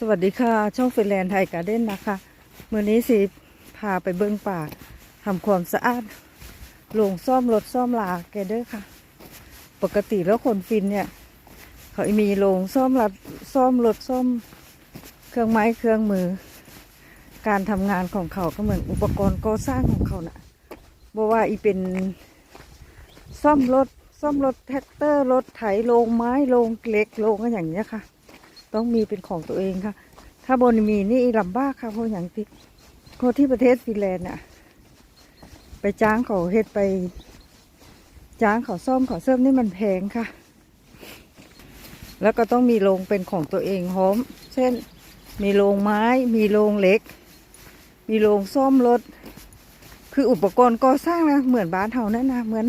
สวัสดีค่ะ ช่องฟินแลนด์ไทยการ์เด้นนะคะมื่อนี้สิพาไปเบิ้งป่าทำความสะอาดโรงซ่อมรถซ่อมลาแกเด้อค่ะ ปกติแล้วคนฟินเนี่ย เขามีโรงซ่อมรถซ่อมรถซ่อมเครื่องไม้เครื่องมือ การทำงานของเขาก็เหมือนอุปกรณ์ก่อสร้างของเขาน่ะบอกว่าอีเป็นซ่อมรถซ่อมรถแท็กเตอร์รถไถโรงไม้โรงเล็กโรงก็อย่างเงี้ยค่ะ ต้องมีเป็นของตัวเองค่ะ ถ้าบนมีนี่ลำบากค่ะเพราะอย่างที่คนที่ประเทศฟินแลนด์น่ะ ไปจ้างเขาเฮ็ดไป จ้างเขาซ่อมเขาเสริมนี่มันแพงค่ะ แล้วก็ต้องมีโรงเป็นของตัวเองพร้อม เช่น มีโรงไม้ มีโรงเหล็ก มีโรงซ่อมรถ คืออุปกรณ์ก่อสร้างนะเหมือนบ้านเฮานั่นนะเหมือน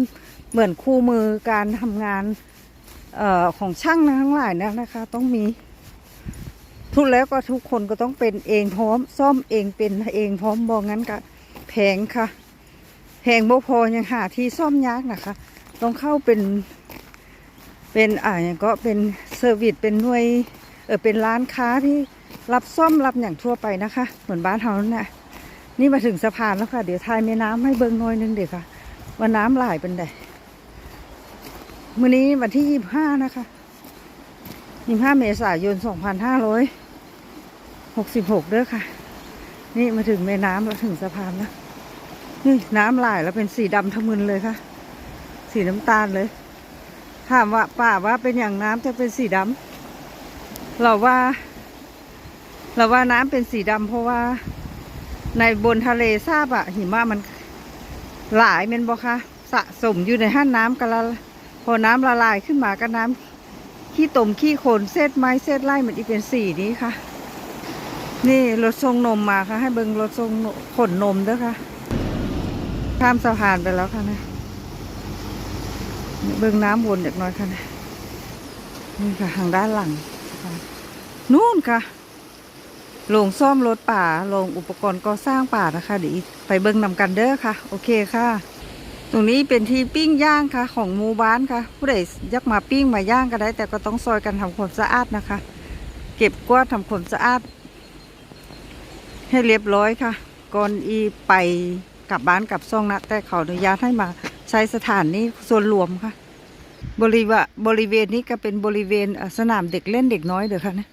เหมือนคู่มือการทำงานเอ่อของช่างนะทั้งหลายนะนะคะ ต้องมี ทุกแล้วก็ทุกคนก็ต้องเป็นเองพร้อม ซ่อมเองเป็นเองพร้อมบอกงั้นก็แพงค่ะแพงบ่พอยังหาที่ซ่อมยากนะคะ ต้องเข้าเป็นเป็นอ่าอย่างก็เป็นเซอร์วิสเป็นหน่วยเออเป็นร้านค้าที่รับซ่อมรับอย่างทั่วไปนะคะ เหมือนบ้านเฮานั่นแหละนี่มาถึงสะพานแล้วค่ะ เดี๋ยวทายแม่น้ำให้เบิ่งน่อยหนึงเดี๋ยวค่ะ ว่าน้ำหลายเป็นไดมื้อนี้วันที่ยี่ห้านะคะยี่ห้าเมษายนสองพันห้าร้อย หกสิบหกเด้อค่ะ นี่มาถึงแม่น้ำแล้วถึงสะพานแล้วนี่น้ำไหลแล้วเป็นสีดำทะมึนเลยค่ะ สีน้ำตาลเลยถามว่าป่าว่าเป็นอย่างน้ำจะเป็นสีดำเราว่า เราว่าน้ำเป็นสีดำเพราะว่า ในบนทะเลทราบอะหิมะมันหลายเม็นบอคะสะสมอยู่ในห้านน้ำกันละพอน้ำละลายขึ้นมาก็น้ำขี้ตมขี้โคนเศษไม้เศษไร่มันอีเป็นสีนี้ค่ะ นี่รถทรงนมมาค่ะให้เบิงรถทรงขนนมด้วยค่ะ ข้ามสะพานไปแล้วค่ะนะเบิงน้ำวนเด็กน้อยค่ะนะนี่ค่ะทางด้านหลังนู่นค่ะโรงซ่อมรถป่าโรงอุปกรณ์ก่อสร้างป่านะคะ เดี๋ยวไปเบิ้งนำกันเด้อค่ะ โอเคค่ะ ตรงนี้เป็นที่ปิ้งย่างค่ะ ของหมู่บ้านค่ะ ผู้ใดอยากมาปิ้งมาย่างก็ได้ แต่ก็ต้องซอยกันทำความสะอาดนะคะ เก็บกวาดทำความสะอาด ให้เรียบร้อยค่ะ ก่อนอีไปกลับบ้านกลับซ่องนะ แต่เขาอนุญาตให้มาใช้สถานนี้ส่วนรวมค่ะ บริเวณบริเวณนี้ก็เป็นบริเวณสนามเด็กเล่นเด็กน้อยเด้อค่ะนะ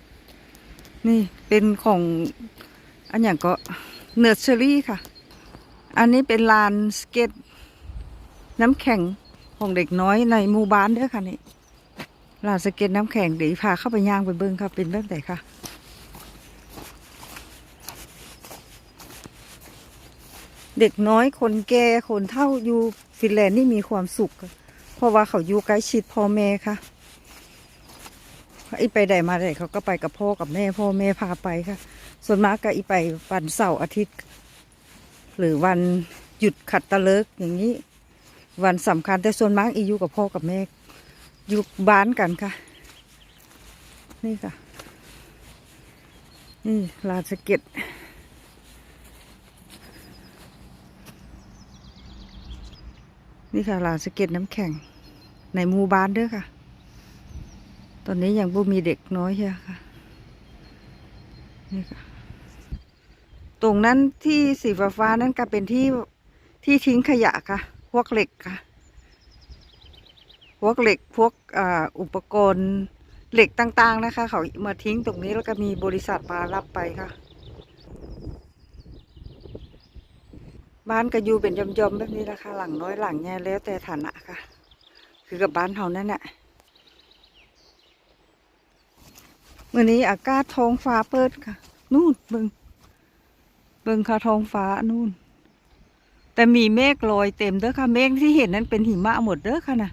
นี่เป็นของอันอย่างก็เนอร์เซอรี่ค่ะ อันนี้เป็นลานสเก็ต น้ำแข็งของเด็กน้อยในหมู่บ้านเด้อค่ะนี่ลานสเก็ตน้ำแข็งเดี๋ยวพาเข้าไปย่างไปเบิ้งค่ะเป็นแบบไหนค่ะ เด็กน้อยคนแก่คนเฒ่าอยู่ฟินแลนด์นี่มีความสุข เพราะว่าเขาอยู่ใกล้ชิดพ่อแม่ค่ะอีไปใดมาใดเขาก็ไปกับพ่อกับแม่พ่อแม่พาไปค่ะ ส่วนมากก็อีไปวันเสาร์อาทิตย์ หรือวันหยุดขัดตะเลิกอย่างนี้ วันสำคัญแต่ส่วนมากอีอยู่กับพ่อกับแม่อยู่บ้านกันค่ะ นี่ค่ะ นี่ลาสเก็ต นี่ค่ะลานสเก็ตน้ำแข็ง ในหมู่บ้านเด้อค่ะ ตอนนี้ยังบ่มีเด็กน้อยใช่ค่ะ นี่ค่ะ ตรงนั้นที่สีฟ้าๆนั่นก็เป็นที่ที่ทิ้งขยะค่ะ พวกเหล็กค่ะ พวกเหล็กพวกอ,อุปกรณ์เหล็กต่างๆนะคะ เขามาทิ้งตรงนี้แล้วก็มีบริษัทมารับไปค่ะ บ้านก็อยู่เป็นยอมๆแบบนี้นะคะ หลังน้อยหลังใหญ่แล้วแต่ฐานะค่ะ คือกับบ้านเฮานั่นแหละวันนี้อากาศท้องฟ้าเปิดค่ะ นู่นเบิงเบิงค่ะท้องฟ้านู่น แต่มีเมฆลอยเต็มเด้อค่ะ เมฆที่เห็นนั้นเป็นหิมะหมดเด้อค่ะนะ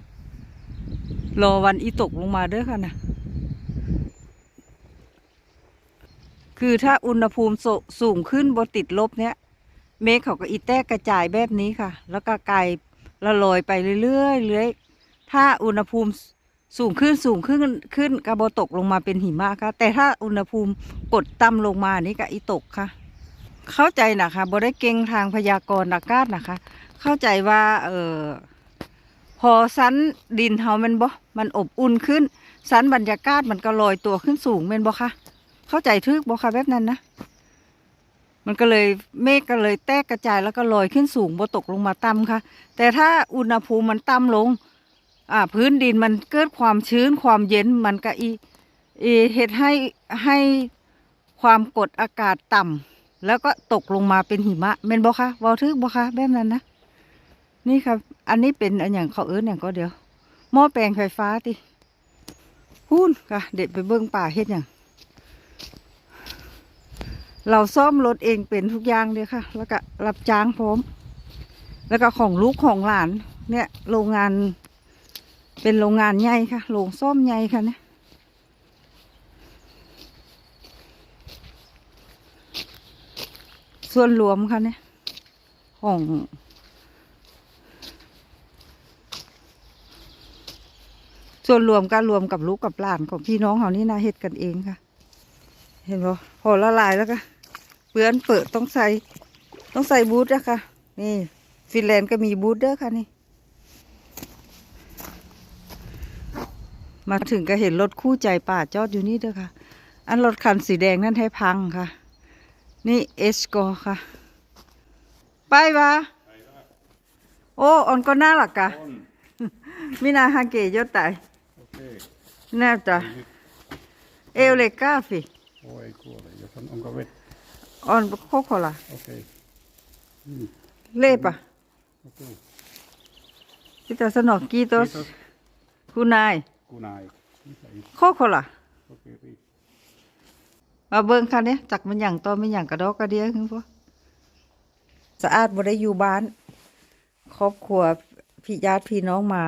รอวันอีตกลงมาเด้อค่ะนะคือถ้าอุณหภูมิสสูงขึ้นบนติดลบเนี้ย เมฆเขาก็อีแตกกระจายแบบนี้ค่ะ แล้วก็ไกลละลอยไปเรื่อยๆเรื่อยถ้าอุณหภูมิสูงขึ้นสูงขึ้นขึ้นกระโบตกลงมาเป็นหิมะค่ะ แต่ถ้าอุณหภูมิกดต่ำลงมานี่ก็อีตกค่ะ เข้าใจนะคะบ่ได้เก่งทางพยากรณ์อากาศนะคะ เข้าใจว่าเออพอสันดินเฮามันบ่มันอบอุ่นขึ้น สันบรรยากาศมันก็ลอยตัวขึ้นสูงแม่นบ่คะเข้าใจทึกบ่คะแบบนั้นนะ มันก็เลยเมฆก็เลยแตกกระจายแล้วก็ลอยขึ้นสูงบ่ตกลงมาต่ำค่ะ แต่ถ้าอุณหภูมิมันต่ำลง อ่า พื้นดินมันเกิดความชื้นความเย็นมันก็อีอีเฮ็ดให้ให้ความกดอากาศต่ำแล้วก็ตกลงมาเป็นหิมะแม่นบ่คะว้าทึกบ่คะแบบนั้นนะนี่ครับ อันนี้เป็นอันอย่างเขาเอิ้นอย่างก็เดียวหม้อแปลงไฟฟ้าติพูนค่ะ เด็ดไปเบิ่งป่าเฮ็ดอย่าง เราซ่อมรถเองเป็นทุกอย่างเลยค่ะ แล้วก็รับจ้างพร้อม แล้วก็ของลูกของหลาน เนี่ยโรงงาน เป็นโรงงานใหญ่ค่ะ โรงซ่อมใหญ่ค่ะเนี่ยส่วนรวมค่ะเนี่ยของส่วนรวมการวมกับลูกกับหลานของพี่น้องเขานี่นาเฮ็ดกันเองค่ะ เห็นบ่พอละลายแล้วก็เปื้อนเปิดต้องใส่ต้องใส่บูทนะคะนี่ฟินแลนด์ก็มีบูทเด้อค่ะนี่ มาถึงก็เห็นรถคู่ใจป่าจอดอยู่นี่เด้อค่ะ อันรถคันสีแดงนั่นให้พังค่ะ นี่เอสโกค่ะ ไปวะโอ้ออนก็น่าหลักกะ On. มินาฮาเกยอดไต Okei. แน่จ้ะเอลเลกาฟิ Voi kuole. Jos on, onko vettä? ออนโคโคล่ะ Okei. Mm. เล่ปะ Okei. พิตาสนอกกีโตส Kiitos. คุณนาย Kunai. Mitä itse? โคโคล่ะ Okei, riittää. มาเบิ่งค่ะเนี่ยจักมันอย่างต่อมันอย่างกระดอกกระเดียคือพวกสะอาดบ่ได้อยู่บ้าน ครอบครัวพี่ญาติพี่น้องมา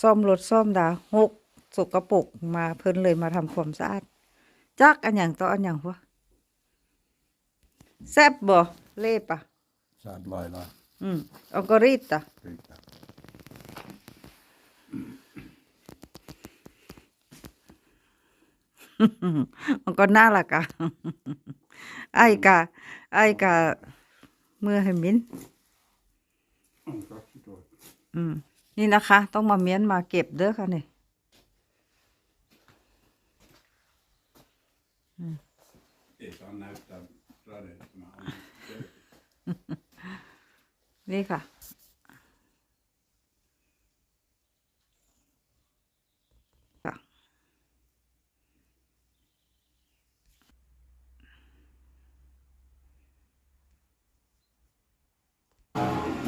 ซ่อมรถซ่อมดาหกสกปรกมาเพิ่นเลยมาทำความสะอาด จักอันอย่างต่ออันอย่างพวกแซ่บบ่เล่ปะ Saat lailla. อืมออกริตะ Riittää. มันก็น่ารักอะไอ้กะไอ้กะเมื่อให้มิน On kaksi tuota. อืมนี่นะคะ ต้องมาเมียนมาเก็บเด้อค่ะนี่ Ei saa näyttää radeille. Mä on นี่ค่ะ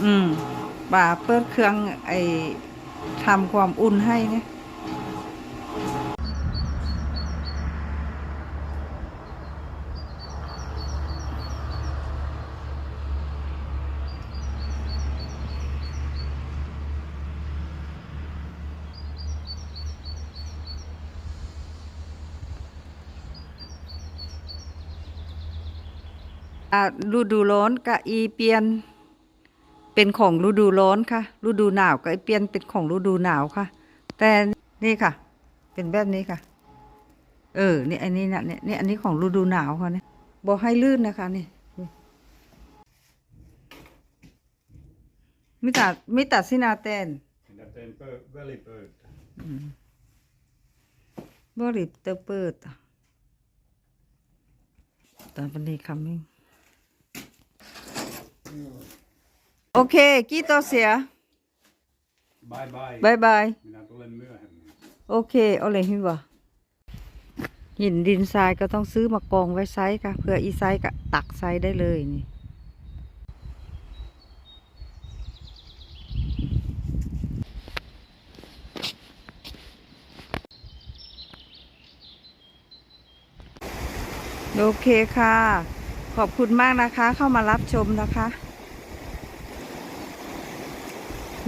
อืมป่าเปิดเครื่องไอ้ทำความอุ่นให้เนี่ย ฤดูร้อนกับอีเปียน เป็นของฤดูร้อนค่ะ ฤดูหนาวกับอีเปียนเป็นของฤดูหนาวค่ะ แต่นี่ค่ะ เป็นแบบนี้ค่ะ เออนี่อันนี้นะเนี่ยนี่อันนี้ของฤดูหนาวค่ะเนี่ยบอกให้ลื่นนะคะนี่มิตามิตาซินาเตน Minä tein pö- välipöytä. บริบเตอร์เปิดตอนวันนี้คำมิ่ง โอเค กี่ตัวเสีย Bye bye. บายบาย Minä tulen myöhemmin. โอเค เอาเลยหิวะหินดินทรายก็ต้องซื้อมากองไว้ไซส์ค่ะ เพื่ออีไซส์ก็ตักไซส์ได้เลยนี่ โอเคค่ะ ขอบคุณมากนะคะ เข้ามารับชมนะคะ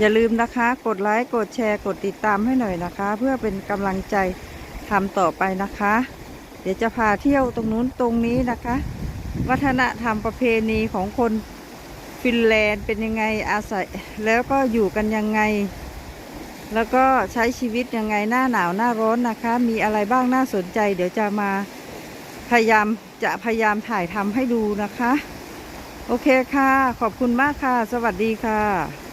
อย่าลืมนะคะ กดไลค์ กดแชร์ กดติดตามให้หน่อยนะคะ เพื่อเป็นกำลังใจทำต่อไปนะคะ เดี๋ยวจะพาเที่ยวตรงนู้นตรงนี้นะคะ วัฒนธรรมประเพณีของคนฟินแลนด์เป็นยังไงอาศัย แล้วก็อยู่กันยังไง แล้วก็ใช้ชีวิตยังไงหน้าหนาวหน้าร้อนนะคะ มีอะไรบ้างน่าสนใจ เดี๋ยวจะมาพยายามจะพยายามถ่ายทำให้ดูนะคะ โอเคค่ะ ขอบคุณมากค่ะ สวัสดีค่ะ